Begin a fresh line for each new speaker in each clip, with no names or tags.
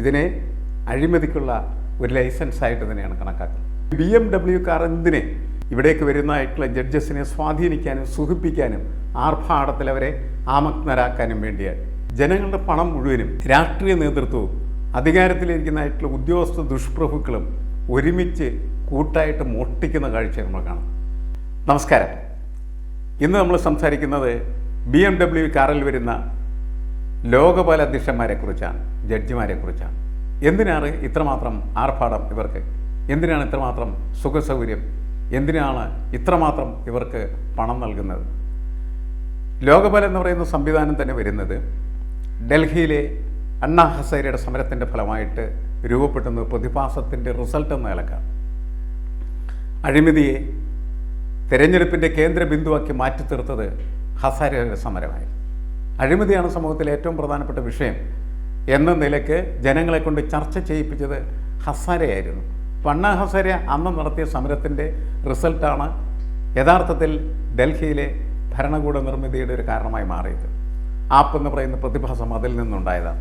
ഇതിനെ അഴിമതിക്കുള്ള ഒരു ലൈസൻസ് ആയിട്ട് തന്നെയാണ് കണക്കാക്കുന്നത്. ബി എം ഡബ്ല്യു കാർ എന്തിനെ ഇവിടേക്ക് വരുന്നതായിട്ടുള്ള ജഡ്ജസിനെ സ്വാധീനിക്കാനും സുഖിപ്പിക്കാനും ആർഭാടത്തിൽ അവരെ ആമഗ്നരാക്കാനും വേണ്ടിയാണ് ജനങ്ങളുടെ പണം മുഴുവനും രാഷ്ട്രീയ നേതൃത്വവും അധികാരത്തിലിരിക്കുന്നതായിട്ടുള്ള ഉദ്യോഗസ്ഥ ദുഷ്പ്രഭുക്കളും ഒരുമിച്ച് കൂട്ടായിട്ട് മോഷ്ടിക്കുന്ന കാഴ്ച നമ്മൾ കാണാം നമസ്കാരം. ഇന്ന് നമ്മൾ സംസാരിക്കുന്നത് ബി എം ഡബ്ല്യു കാറിൽ വരുന്ന ലോകപാല അധ്യക്ഷന്മാരെ കുറിച്ചാണ് ജഡ്ജിമാരെ കുറിച്ചാണ് എന്തിനാണ് ഇത്രമാത്രം ആർഭാടം ഇവർക്ക്? എന്തിനാണ് ഇത്രമാത്രം സുഖസൗകര്യം? എന്തിനാണ് ഇത്രമാത്രം ഇവർക്ക് പണം നൽകുന്നത്? ലോകബലം എന്ന് പറയുന്ന സംവിധാനം തന്നെ വരുന്നത് ഡൽഹിയിലെ അണ്ണാ ഹസൈരയുടെ സമരത്തിന്റെ ഫലമായിട്ട് രൂപപ്പെടുന്ന പ്രതിഭാസത്തിന്റെ റിസൾട്ട് എന്ന നിലക്കാണ്. അഴിമതിയെ തെരഞ്ഞെടുപ്പിന്റെ കേന്ദ്ര ബിന്ദുവാക്കി മാറ്റി തീർത്തത് ഹസാരയുടെ സമരമായി അഴിമതിയാണ് സമൂഹത്തിലെ ഏറ്റവും പ്രധാനപ്പെട്ട വിഷയം. എന്ന നിലയ്ക്ക് ജനങ്ങളെ കൊണ്ട് ചർച്ച ചെയ്യിപ്പിച്ചത് ഹസാരയായിരുന്നു. പണ്ണ ഹസാര അന്ന് നടത്തിയ സമരത്തിന്റെ റിസൾട്ടാണ് യഥാർത്ഥത്തിൽ ഡൽഹിയിലെ ഭരണകൂട നിർമ്മിതിയുടെ ഒരു കാരണമായി മാറിയത്. ആപ്പ് എന്ന് പറയുന്ന പ്രതിഭാസം അതിൽ നിന്നുണ്ടായതാണ്.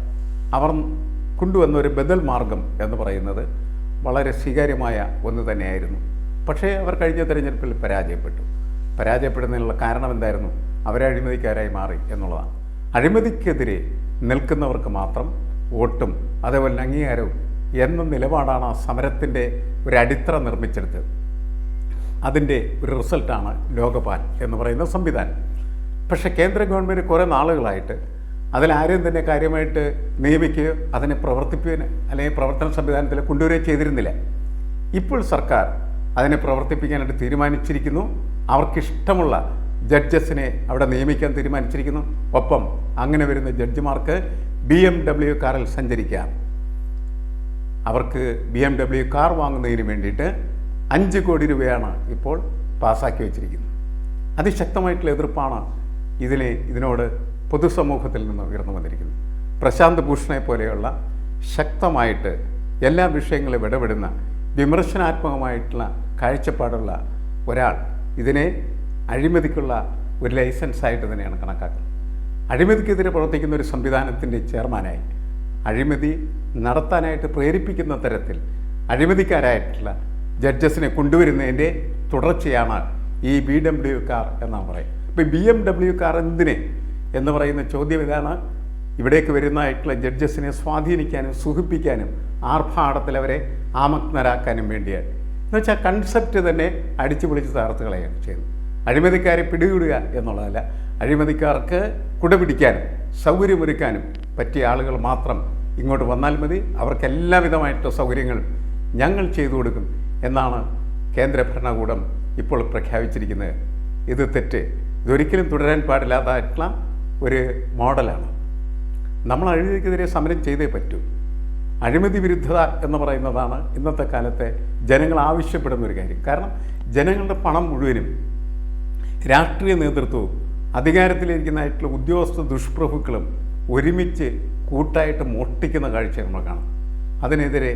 അവർ കൊണ്ടുവന്ന ഒരു ബദൽ മാർഗം എന്ന് പറയുന്നത് വളരെ സ്വീകാര്യമായ ഒന്ന് തന്നെയായിരുന്നു. പക്ഷേ അവർ കഴിഞ്ഞ തിരഞ്ഞെടുപ്പിൽ പരാജയപ്പെട്ടു. പരാജയപ്പെടുന്നതിനുള്ള കാരണം എന്തായിരുന്നു? അവരെ അഴിമതിക്കാരായി മാറി എന്നുള്ളതാണ്. അഴിമതിക്കെതിരെ നിൽക്കുന്നവർക്ക് മാത്രം വോട്ടും അതേപോലെ അംഗീകാരവും എന്ന നിലപാടാണ് ആ സമരത്തിന്റെ ഒരു അടിത്തറ നിർമ്മിച്ചെടുത്തത്. അതിന്റെ ഒരു റിസൾട്ടാണ് ലോകപാൽ എന്ന് പറയുന്ന സംവിധാനം. പക്ഷേ കേന്ദ്ര ഗവൺമെന്റ് കുറേ നാളുകളായിട്ട് അതിലാരെയും തന്നെ കാര്യമായിട്ട് നിയമിക്കുകയോ അതിനെ പ്രവർത്തിപ്പിക്കുകയോ അല്ലെങ്കിൽ പ്രവർത്തന സംവിധാനത്തിൽ കൊണ്ടുവരികയോ ചെയ്തിരുന്നില്ല. ഇപ്പോൾ സർക്കാർ അതിനെ പ്രവർത്തിപ്പിക്കാനായിട്ട് തീരുമാനിച്ചിരിക്കുന്നു. അവർക്കിഷ്ടമുള്ള ജഡ്ജസിനെ അവിടെ നിയമിക്കാൻ തീരുമാനിച്ചിരിക്കുന്നു. ഒപ്പം അങ്ങനെ വരുന്ന ജഡ്ജിമാർക്ക് ബി എം ഡബ്ല്യു കാറിൽ സഞ്ചരിക്കാം. അവർക്ക് ബി എം ഡബ്ല്യു കാർ വാങ്ങുന്നതിന് വേണ്ടിയിട്ട് അഞ്ച് കോടി രൂപയാണ് ഇപ്പോൾ പാസാക്കി വെച്ചിരിക്കുന്നത്. അതിശക്തമായിട്ടുള്ള എതിർപ്പാണ് ഇതിനെ ഇതിനോട് പൊതുസമൂഹത്തിൽ നിന്ന് ഉയർന്നു വന്നിരിക്കുന്നത്. പ്രശാന്ത് ഭൂഷണെ പോലെയുള്ള ശക്തമായിട്ട് എല്ലാ വിഷയങ്ങളും ഇടപെടുന്ന വിമർശനാത്മകമായിട്ടുള്ള കാഴ്ചപ്പാടുള്ള ഒരാൾ ഇതിനെ അഴിമതിക്കുള്ള ഒരു ലൈസൻസായിട്ട് തന്നെയാണ് കണക്കാക്കുന്നത്. അഴിമതിക്കെതിരെ പ്രവർത്തിക്കുന്ന ഒരു സംവിധാനത്തിന്റെ ചെയർമാനായി അഴിമതി നടത്താനായിട്ട് പ്രേരിപ്പിക്കുന്ന തരത്തിൽ അഴിമതിക്കാരായിട്ടുള്ള ജഡ്ജസിനെ കൊണ്ടുവരുന്നതിന്റെ തുടർച്ചയാണ് ഈ ബി ഡബ്ല്യു കാർ എന്നാണ് പറയുന്നത് ഇപ്പോൾ ബി എം ഡബ്ല്യു കാർ എന്തിനെ എന്ന് പറയുന്ന ചോദ്യം ഇതാണ്. ഇവിടേക്ക് വരുന്നതായിട്ടുള്ള ജഡ്ജസിനെ സ്വാധീനിക്കാനും സുഖിപ്പിക്കാനും ആർഭാടത്തിൽ അവരെ ആമഗ്നരാക്കാനും വേണ്ടിയാണ്. എന്നുവെച്ചാൽ കൺസെപ്റ്റ് തന്നെ അടിച്ചു പൊളിച്ച് തകർത്ത് ചെയ്യുന്നത്. അഴിമതിക്കാരെ പിടികൂടുക എന്നുള്ളതല്ല. അഴിമതിക്കാർക്ക് കുടപിടിക്കാനും സൗകര്യമൊരുക്കാനും പറ്റിയ ആളുകൾ മാത്രം ഇങ്ങോട്ട് വന്നാൽ മതി. അവർക്ക് എല്ലാവിധമായിട്ടുള്ള സൗകര്യങ്ങളും ഞങ്ങൾ ചെയ്തു കൊടുക്കും എന്നാണ് കേന്ദ്ര ഭരണകൂടം ഇപ്പോൾ പ്രഖ്യാപിച്ചിരിക്കുന്നത്. ഇത് തെറ്റ്. ഇതൊരിക്കലും തുടരാൻ പാടില്ലാതായിട്ടുള്ള ഒരു മോഡലാണ്. നമ്മൾ അഴിമതിക്കെതിരെ സമരം ചെയ്തേ പറ്റൂ. അഴിമതി വിരുദ്ധത എന്ന് പറയുന്നതാണ് ഇന്നത്തെ കാലത്തെ ജനങ്ങൾ ആവശ്യപ്പെടുന്ന ഒരു കാര്യം. കാരണം ജനങ്ങളുടെ പണം മുഴുവനും രാഷ്ട്രീയ നേതൃത്വവും അധികാരത്തിലിരിക്കുന്നതായിട്ടുള്ള ഉദ്യോഗസ്ഥ ദുഷ്പ്രഭുക്കളും ഒരുമിച്ച് കൂട്ടായിട്ട് മോഷ്ടിക്കുന്ന കാഴ്ച നമ്മൾ കാണാം അതിനെതിരെ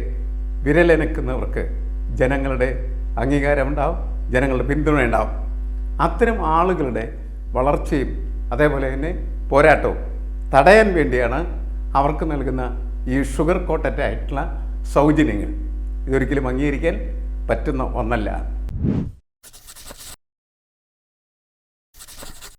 വിരലനക്കുന്നവർക്ക് ജനങ്ങളുടെ അംഗീകാരം ഉണ്ടാവും ജനങ്ങളുടെ പിന്തുണ ഉണ്ടാവും. അത്തരം ആളുകളുടെ വളർച്ചയും അതേപോലെ തന്നെ പോരാട്ടവും തടയാൻ വേണ്ടിയാണ് അവർക്ക് നൽകുന്ന ഈ ഷുഗർ കോട്ടറ്റ് ആയിട്ടുള്ള സൗജന്യങ്ങൾ. ഇതൊരിക്കലും അംഗീകരിക്കാൻ പറ്റുന്ന ഒന്നല്ല.